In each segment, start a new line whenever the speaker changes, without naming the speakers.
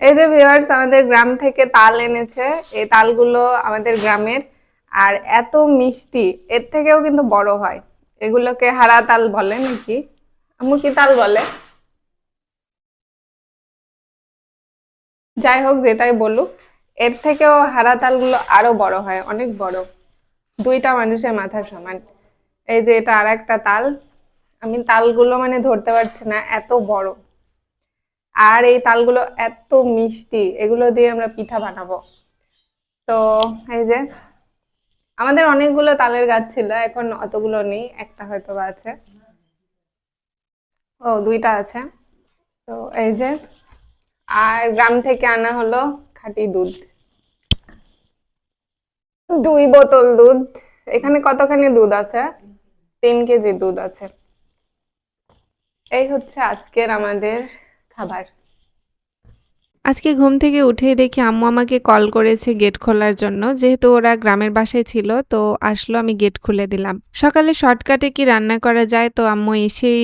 এই যে ভিউয়ার্স আমাদের গ্রাম থেকে তাল এনেছে। এই তালগুলো আমাদের গ্রামের। আর এত মিষ্টি, এর থেকেও কিন্তু বড় হয়। এগুলোকে হারা তাল বলে নাকি? আম্মু কি তাল বলে? যাই হোক, যেটাই বলুক, এর থেকেও হারা তালগুলো আরও বড় হয়, অনেক বড়। দুইটা মানুষের মাথার সমান। এই যে এটা আর একটা তাল। আমি তালগুলো মানে ধরতে পারছি না, এত বড়। আর এই তালগুলো এত মিষ্টি, এগুলো দিয়ে আমরা পিঠা বানাবো। তো এই যে, আমাদের অনেকগুলো তালের গাছ ছিল, এখন অতগুলো নেই, একটা হয়তো বা আছে। ও, দুইটা আছে। তো এই যে, আর গ্রাম থেকে আনা হলো খাঁটি দুধ। দুই বোতল দুধ, এখানে কতখানি দুধ আছে? তিন কেজি দুধ আছে। এই হচ্ছে আজকের আমাদের খাবার।
আজকে ঘুম থেকে উঠে দেখি আম্মু আমাকে কল করেছে গেট খোলার জন্য। যেহেতু ওরা গ্রামের বাসায় ছিল, তো আসলো আমি গেট খুলে দিলাম। সকালে শর্টকাটে কি রান্না করা যায়? তো আম্মু এসেই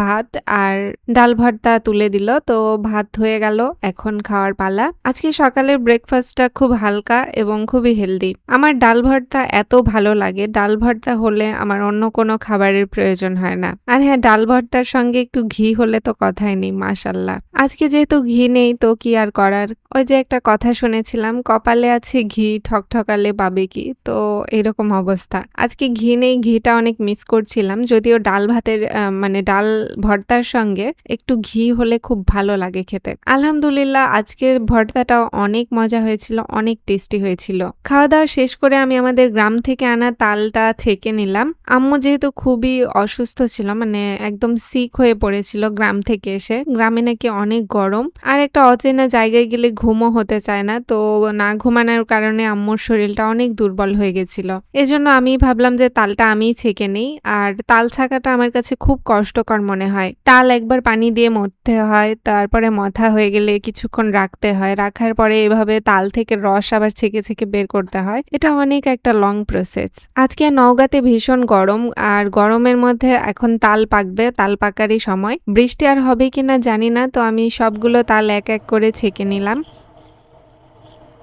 ভাত আর ডাল ভর্তা তুলে দিল। তো ভাত হয়ে গেল, এখন খাওয়ার পালা। আজকে সকালের ব্রেকফাস্টটা খুব হালকা এবং খুবই হেলদি আমার ডাল ভর্তা এত ভালো লাগে, ডাল ভর্তা হলে আমার অন্য কোনো খাবারের প্রয়োজন হয় না। আর হ্যাঁ ডাল ভর্তার সঙ্গে একটু ঘি হলে তো কথাই নেই, মাশাল্লাহ। আজকে যেহেতু ঘি নেই, তো কি আর করার? ওই যে একটা কথা শুনেছিলাম, কপালে আছে ঘি, ঠকঠকালে পাবে কি? তো এরকম অবস্থা। আজকে ঘি নেই, ঘিটা অনেক মিস করছিলাম, যদিও ডাল ভাতের মানে ডাল ভর্তার সঙ্গে একটু ঘি হলে খুব ভালো লাগে খেতে। আলহামদুলিল্লাহ, আজকের ভর্তাটা অনেক মজা হয়েছিল, অনেক টেস্টি হয়েছিল। খাওয়া দাওয়া শেষ করে আমি আমাদের গ্রাম থেকে আনা তালটা ছেঁকে নিলাম। আম্মু যেহেতু খুবই অসুস্থ ছিল মানে একদম সিক হয়ে পড়েছিল গ্রাম থেকে এসে, গ্রামে নাকি অনেক গরম। আর একটা অচেনা জায়গায় গেলে ঘুমও হতে চায় না। তো না ঘুমানোর কারণে আম্মুর শরীরটা অনেক দুর্বল হয়ে গেছিল। এজন্য আমি ভাবলাম যে তালটা আমিই ছেঁকে নেই। আর তাল ছাকাটা আমার কাছে খুব কষ্টকর মনে হয়। তাল একবার পানি দিয়ে মথতে হয়, তারপরে মথা হয়ে গেলে কিছুক্ষণ রাখতে হয়। রাখার পরে এভাবে তাল থেকে রস আবার ছেঁকে ছেঁকে বের করতে হয়। এটা অনেক একটা লং প্রসেস আজকে নওগাঁতে ভীষণ গরম, আর গরমের মধ্যে এখন তাল পাকবে, তাল পাকারই সময়। বৃষ্টি আর হবে কিনা জানি না, তো আমি সবগুলো তাল এক এক করে ছেঁকে নিলাম।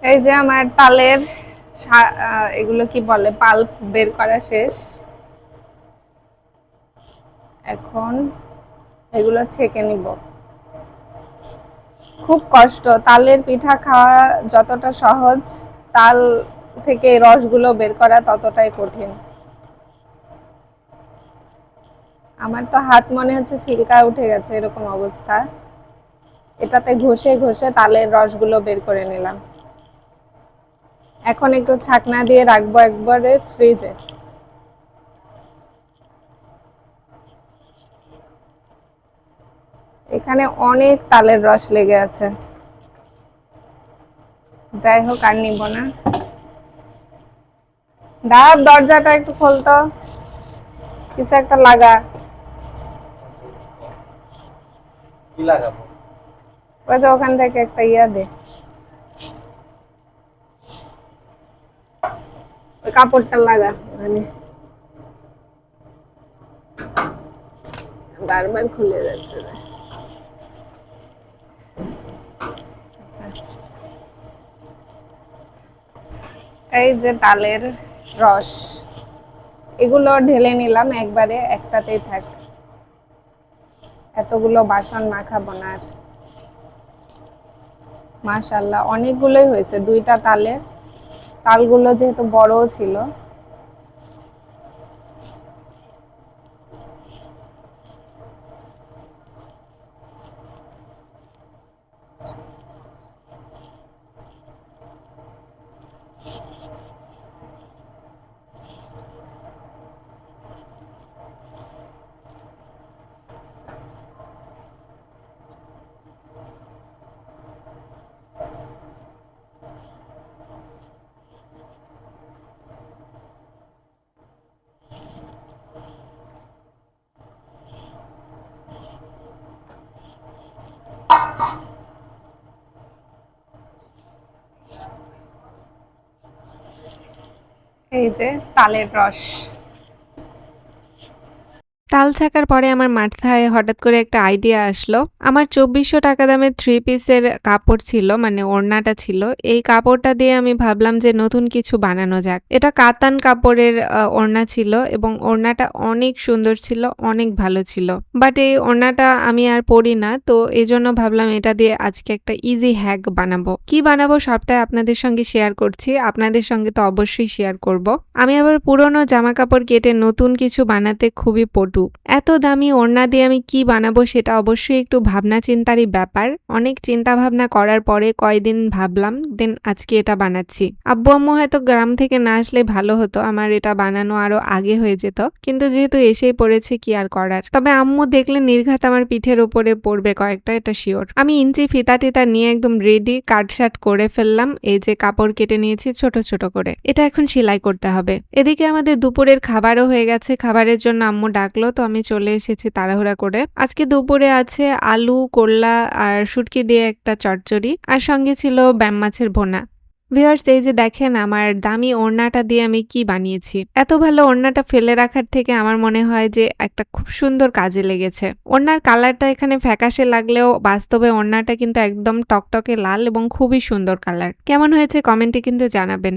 এই যে আমার তালের এগুলো কি বলে? পাল্প বের করা শেষ। এখন এগুলো ছেঁকে নিব। খুব কষ্ট। তালের পিঠা খাওয়া যতটা সহজ, তাল থেকে রসগুলো বের করা ততটাই কঠিন। আমার তো হাত মনে হচ্ছে ছিলকা উঠে গেছে এরকম অবস্থা। এটাতে ঘষে ঘষে তালের রসগুলো বের করে নিলাম। এখন একটু ছাকনা দিয়ে রাখব একবারে ফ্রিজে। এখানে অনেক তালের রস লেগে আছে। যাই হোক, আর নিব না। দাঁড় দরজাটা একটু খোলতো। কিছু একটা লাগা।
কি লাগাবো?
ওই ওখান থেকে একটা ইয়া দে। ওই কাপড়টা লাগা ওখানে বারবার খুলে যাচ্ছে। এই যে তালের রস, এগুলো ঢেলে নিলাম একবারে, একটাতেই থাক। এতগুলো বাসন মাখাবো না আর। মাশাল্লাহ অনেকগুলোই হয়েছে। দুইটা তালের তালগুলো যেহেতু বড়ও ছিল এই যে তালের রস।
তাল ছাকার পরে আমার মাথায় হঠাৎ করে একটা আইডিয়া আসলো। আমার চব্বিশশো টাকা দামের থ্রি পিসের কাপড় ছিল মানে ওড়নাটা ছিল। এই কাপড়টা দিয়ে আমি ভাবলাম যে নতুন কিছু বানানো যাক। এটা কাতান কাপড়ের ওড়না ছিল এবং ওড়নাটা অনেক সুন্দর ছিল, অনেক ভালো ছিল। বাট এই ওড়নাটা আমি আর পরি না, তো এই জন্য ভাবলাম এটা দিয়ে আজকে একটা ইজি হ্যাক বানাবো। কি বানাবো সবটাই আপনাদের সঙ্গে শেয়ার করছি, আপনাদের সঙ্গে তো অবশ্যই শেয়ার করব। আমি আবার পুরনো জামা কাপড় কেটে নতুন কিছু বানাতে খুবই পটু। এত দামি ওড়না দিয়ে আমি কি বানাবো সেটা অবশ্যই একটু ভাবনা চিন্তারই ব্যাপার। অনেক চিন্তা ভাবনা করার পরে কয়দিন ভাবলাম, দেন আজকে এটা বানাচ্ছি। আব্বু আম্মু হয়তো গ্রাম থেকে না আসলে ভালো হতো, আমার এটা বানানো আরও আগে হয়ে যেত। কিন্তু যেহেতু এসেই পড়েছে, কি আর করার? তবে আম্মু দেখলে নির্ঘাত আমার পিঠের উপরে পড়বে কয়েকটা, এটা শিওর আমি ইঞ্চি ফিতা টিতা নিয়ে একদম রেডি কাট শার্ট করে ফেললাম। এই যে কাপড় কেটে নিয়েছি, ছোট ছোট করে। এটা এখন সেলাই করতে হবে। এদিকে আমাদের দুপুরের খাবারও হয়ে গেছে। খাবারের জন্য আম্মু ডাকলো তো আমি চলে এসেছি তাড়াহুড়া করে। আজকে দুপুরে আছে আলু, করলা আর শুটকি দিয়ে একটা চটচড়ি আর সঙ্গে ছিল ব্যাম মাছের ভোনা। ভিউয়ার্স, এই যে দেখেন আমার দামি ওড়নাটা দিয়ে আমি কি বানিয়েছি। এত ভালো ওড়নাটা ফেলে রাখার থেকে আমার মনে হয় যে একটা খুব সুন্দর কাজে লেগেছে। ওড়নার কালারটা এখানে ফ্যাকাশে লাগলেও বাস্তবে ওড়নাটা কিন্তু একদম টকটকে লাল এবং খুবই সুন্দর কালার। কেমন হয়েছে কমেন্টে কিন্তু জানাবেন।